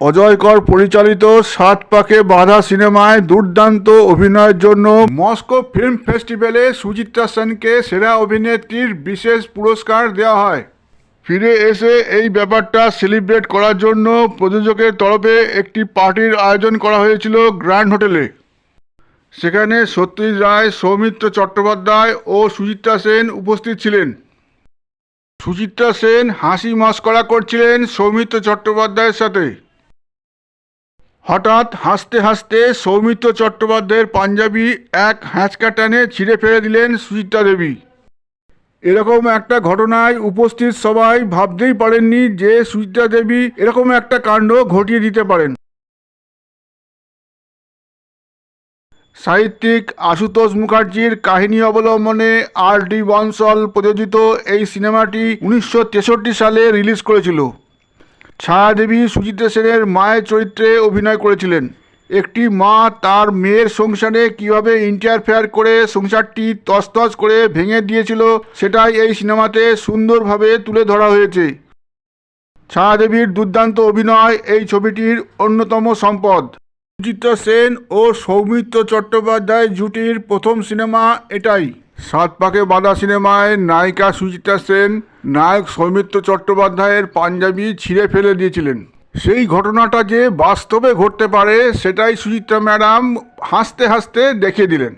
অজয়কর পরিচালিত সাত পাকে বাধা সিনেমায় দুর্দান্ত অভিনয়ের জন্য মস্কো ফিল্ম ফেস্টিভ্যালে সুচিত্রা সেনকে সেরা অভিনেত্রীর বিশেষ পুরস্কার দেওয়া হয়। ফিরে এসে এই ব্যাপারটা সেলিব্রেট করার জন্য প্রযোজকের তরফে একটি পার্টির আয়োজন করা হয়েছিল গ্র্যান্ড হোটেলে। সেখানে সত্যজিৎ রায়, সৌমিত্র চট্টোপাধ্যায় ও সুচিত্রা সেন উপস্থিত ছিলেন। সুচিত্রা সেন হাসি মস্করা করছিলেন সৌমিত্র চট্টোপাধ্যায়ের সাথে। হঠাৎ হাসতে হাসতে সৌমিত্র চট্টোপাধ্যায়ের পাঞ্জাবি এক হ্যাঁচকা টানে ছিঁড়ে ফেলে দিলেন সুচিত্রা দেবী। এরকম একটা ঘটনায় উপস্থিত সবাই ভাবতেই পারেননি যে সুচিত্রা দেবী এরকম একটা কাণ্ড ঘটিয়ে দিতে পারেন। সাহিত্যিক আশুতোষ মুখার্জির কাহিনী অবলম্বনে আর ডি বনসল প্রযোজিত এই সিনেমাটি উনিশশো তেষট্টি সালে রিলিজ করেছিল। ছায়াদেবী সুচিত্রা সেনের মায়ের চরিত্রে অভিনয় করেছিলেন। একটি মা তার মেয়ের সংসারে কীভাবে ইন্টারফেয়ার করে সংসারটি তছতছ করে ভেঙে দিয়েছিল, সেটাই এই সিনেমাতে সুন্দরভাবে তুলে ধরা হয়েছে। ছায়াদেবীর দুর্দান্ত অভিনয় এই ছবিটির অন্যতম সম্পদ। সুচিত্রা সেন ও সৌমিত্র চট্টোপাধ্যায় জুটির প্রথম সিনেমা এটাই। সাত পাকে বাঁধা সিনেমায় নায়িকা সুচিত্রা সেন নায়ক সৌমিত্র চট্টোপাধ্যায়ের পাঞ্জাবি ছিঁড়ে ফেলে দিয়েছিলেন। সেই ঘটনাটা যে বাস্তবে ঘটতে পারে, সেটাই সুচিত্রা ম্যাডাম হাসতে হাসতে দেখিয়ে দিলেন।